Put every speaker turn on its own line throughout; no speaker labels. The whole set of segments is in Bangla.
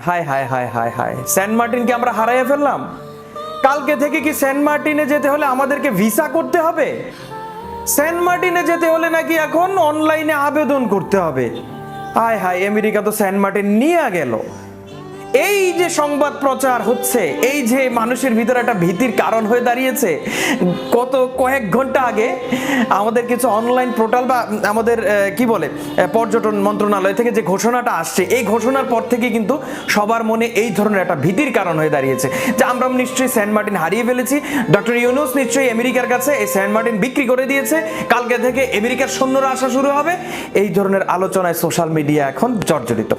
হায় হায় হায় হায় হায়। সেন্ট মার্টিনকে আমরা হারাইয়ে ফেললাম। কালকে থেকে কি সেন্ট মার্টিনে যেতে হলে আমাদেরকে ভিসা করতে হবে? সেন্ট মার্টিনে যেতে হলে নাকি এখন অনলাইনে আবেদন করতে হবে? হায় হায়, আমেরিকা তো সেন্ট মার্টিন নিয়ে গেল। এই যে সংবাদ প্রচার হচ্ছে, এই যে মানুষের ভিতরে একটা ভীতির কারণ হয়ে দাঁড়িয়েছে কত কয়েক ঘণ্টা আগে আমাদের কিছু অনলাইন পোর্টাল বা আমাদের কি বলে পর্যটন মন্ত্রণালয় থেকে যে ঘোষণাটা আসছে, এই ঘোষণার পর থেকে কিন্তু সবার মনে এই ধরনের একটা ভীতির কারণ হয়ে দাঁড়িয়েছে। যে আমরা নিশ্চয়ই সেন্ট মার্টিন হারিয়ে ফেলেছি, ডক্টর ইউনুস নিশ্চয়ই আমেরিকার কাছে এই সেন্ট মার্টিন বিক্রি করে দিয়েছে, কালকে থেকে আমেরিকার সৈন্যরা আসা শুরু হবে। এই ধরনের আলোচনায় সোশ্যাল মিডিয়া এখন জর্জরিত।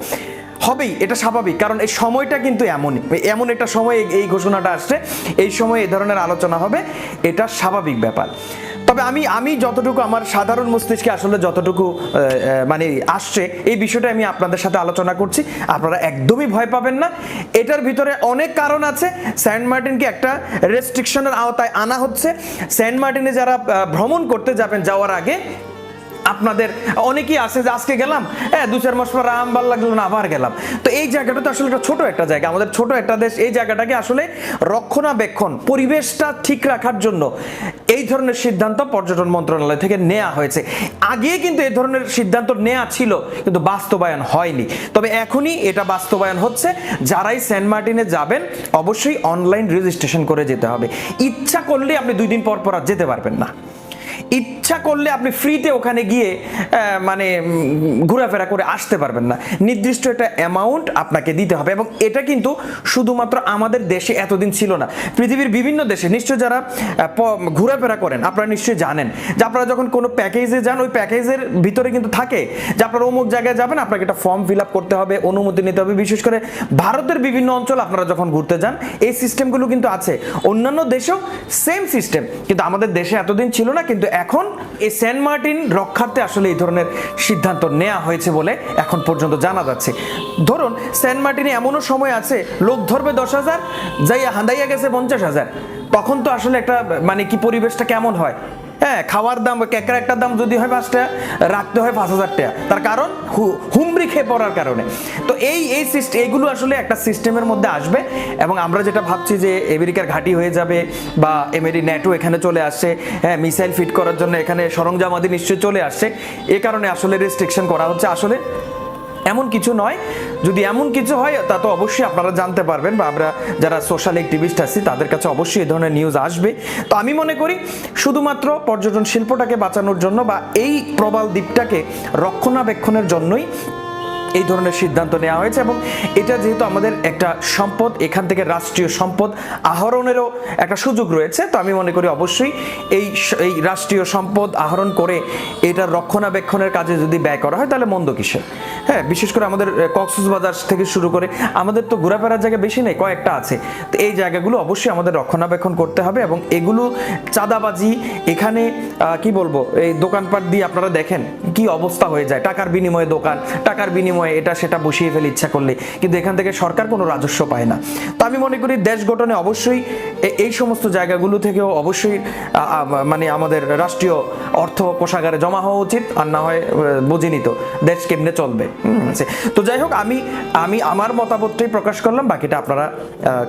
হবেই, এটা স্বাভাবিক, কারণ এই সময়টা কিন্তু এমনই এমন একটা সময় এই- ঘোষণাটা আসছে, এই সময় এই ধরনের আলোচনা হবে, এটা স্বাভাবিক ব্যাপার। তবে আমি আমি যতটুকু আমার সাধারণ মস্তিষ্কে আসলে যতটুকু মানে আসছে, এই বিষয়টা আমি আপনাদের সাথে আলোচনা করছি, আপনারা একদমই ভয় পাবেন না। এটার ভিতরে অনেক কারণ আছে সেন্ট মার্টিনকে একটা রেস্ট্রিকশনের আওতায় আনা হচ্ছে। সেন্ট মার্টিনে যারা ভ্রমণ করতে যাবেন যাওয়ার আগে আপনাদের, অনেকেই আছে যে আজকে গেলাম হ্যাঁ দু চার মাস পর আরাম ভালো লাগল না, আবার গেলাম। তো এই জায়গাটা তো আসলে একটা ছোট একটা জায়গা, আমাদের ছোট একটা দেশ, এই জায়গাটাকে আসলে রক্ষণাবেক্ষণ, পরিবেশটা ঠিক রাখার জন্য এই ধরনের সিদ্ধান্ত পর্যটন মন্ত্রণালয় থেকে নেওয়া হয়েছে। আগে কিন্তু এই ধরনের সিদ্ধান্ত নেওয়া ছিল, কিন্তু বাস্তবায়ন হয়নি। তবে এখনই এটা বাস্তবায়ন হচ্ছে, যারাই সেন্ট মার্টিনে যাবেন, অবশ্যই অনলাইন রেজিস্ট্রেশন করে যেতে হবে। ইচ্ছা করলে আপনি দুই দিন পর পর আর যেতে পারবেন না। ইচ্ছা করলে আপনি ফ্রিতে ওখানে গিয়ে মানে ঘোরাফেরা করে আসতে পারবেন না। নির্দিষ্ট একটা অ্যামাউন্ট আপনাকে দিতে হবে এবং এটা কিন্তু শুধুমাত্র আমাদের দেশে এতদিন ছিল না। পৃথিবীর বিভিন্ন দেশে নিশ্চয় যারা ঘোরাফেরা করেন, আপনারা নিশ্চয়ই জানেন যে আপনারা যখন কোনো প্যাকেজে যান, ওই প্যাকেজের ভিতরে কিন্তু থাকে যে আপনারা অমুক জায়গায় যাবেন, আপনাকে একটা ফর্ম ফিল আপ করতে হবে, অনুমতি নিতে হবে। বিশেষ করে ভারতের বিভিন্ন অঞ্চল আপনারা যখন ঘুরতে যান, এই সিস্টেমগুলো কিন্তু আছে। অন্যান্য দেশেও সেম সিস্টেম কিন্তু আমাদের দেশে এতদিন ছিল না, কিন্তু এখন এই সেন্ট মার্টিন রক্ষার্থে আসলে এই ধরনের সিদ্ধান্ত নেওয়া হয়েছে বলে এখন পর্যন্ত জানা যাচ্ছে। ধরুন, সেন্ট মার্টিনে এমনও সময় আছে, লোক ধরবে দশ হাজার, যাইয়া হাঁদাইয়া গেছে পঞ্চাশ হাজার। তখন তো আসলে একটা মানে কি পরিবেশটা কেমন হয়? হ্যাঁ খাওয়ার দাম কেকড়া একটা দাম যদি হয় পাঁচ টাকা, রাখতে হয় পাঁচ হাজার টাকা। তার কারণ হু- হুমড়ি খেয়ে পড়ার কারণে। তো এই এই সিস্টেম এইগুলো আসলে একটা সিস্টেমের মধ্যে আসবে এবং আমরা যেটা ভাবছি যে আমেরিকার ঘাঁটি হয়ে যাবে বা এমেরি ন্যাটো এখানে চলে আসছে হ্যাঁ মিসাইল ফিট করার জন্য এখানে সরঞ্জাম সরঞ্জামাদি নিশ্চয়ই চলে আসছে এ কারণে আসলে রেস্ট্রিকশন করা হচ্ছে। আসলে এমন কিছু নয়। যদি এমন কিছু হয়, তা তো অবশ্যই আপনারা জানতে পারবেন বা আমরা যারা সোশ্যাল অ্যাক্টিভিস্ট আছি, তাদের কাছে অবশ্যই এই ধরনের নিউজ আসবে। তো আমি মনে করি, শুধুমাত্র পর্যটন শিল্পটাকে বাঁচানোর জন্য বা এই প্রবাল দ্বীপটাকে রক্ষণাবেক্ষণের জন্যই এই ধরনের সিদ্ধান্ত নেওয়া হয়েছে এবং এটা যেহেতু আমাদের একটা সম্পদ, এখান থেকে রাষ্ট্রীয় সম্পদ আহরণেরও একটা সুযোগ রয়েছে, তো আমি মনে করি অবশ্যই এই এই রাষ্ট্রীয় সম্পদ আহরণ করে এটার রক্ষণাবেক্ষণের কাজে যদি ব্যয় করা হয়, তাহলে মন্দ কিসের? হ্যাঁ বিশেষ করে আমাদের কক্সবাজার থেকে শুরু করে আমাদের তো ঘোরাফেরার জায়গা বেশি নেই, কয়েকটা আছে। তো এই জায়গাগুলো অবশ্যই আমাদের রক্ষণাবেক্ষণ করতে হবে এবং এগুলো চাঁদাবাজি, এখানে কি বলব, এই দোকানপাট দিয়ে আপনারা দেখেন কি অবস্থা হয়ে যায়। টাকার বিনিময়ে দোকান, টাকার বিনিময়ে এটা সেটা বসিয়ে ফেলে ইচ্ছা করলে, কিন্তু এখান থেকে সরকার কোনো রাজস্ব পায় না। তো আমি মনে করি দেশ গঠনে অবশ্যই এই সমস্ত জায়গাগুলো থেকেও অবশ্যই মানে আমাদের রাষ্ট্রীয় অর্থ কোষাগারে জমা হওয়া উচিত, আর না হয় বুঝিনি তো দেশ কেমনে চলবে। তো যাই হোক, আমি আমি আমার মতামতটাই প্রকাশ করলাম, বাকিটা আপনারা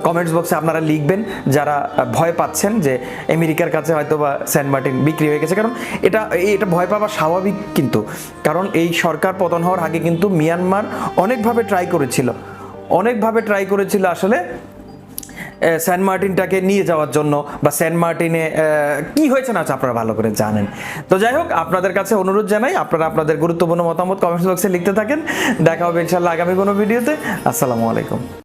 কমেন্টস বক্সে আপনারা লিখবেন, যারা ভয় পাচ্ছেন যে আমেরিকার কাছে হয়তো বা সেন্ট মার্টিন বিক্রি হয়ে গেছে। কারণ এটা এটা ভয় পাওয়া স্বাভাবিক কিন্তু, কারণ এই সরকার পতন হওয়ার আগে কিন্তু মিয়ানমার অনেকভাবে ট্রাই করেছিল। অনেকভাবে ট্রাই করেছিল আসলে স্যান মার্টিনটাকে নিয়ে যাওয়ার জন্য বা সেন্ট মার্টিনে কি হয়েছে না আপনারা ভালো করে জানেন। তো যাই হোক, আপনাদের কাছে অনুরোধ জানাই, আপনারা আপনাদের গুরুত্বপূর্ণ মতামত কমেন্টস বক্সে লিখতে থাকেন। দেখা হবে ইনশাল্লাহ আগামী কোনো ভিডিওতে আসসালামু আলাইকুম।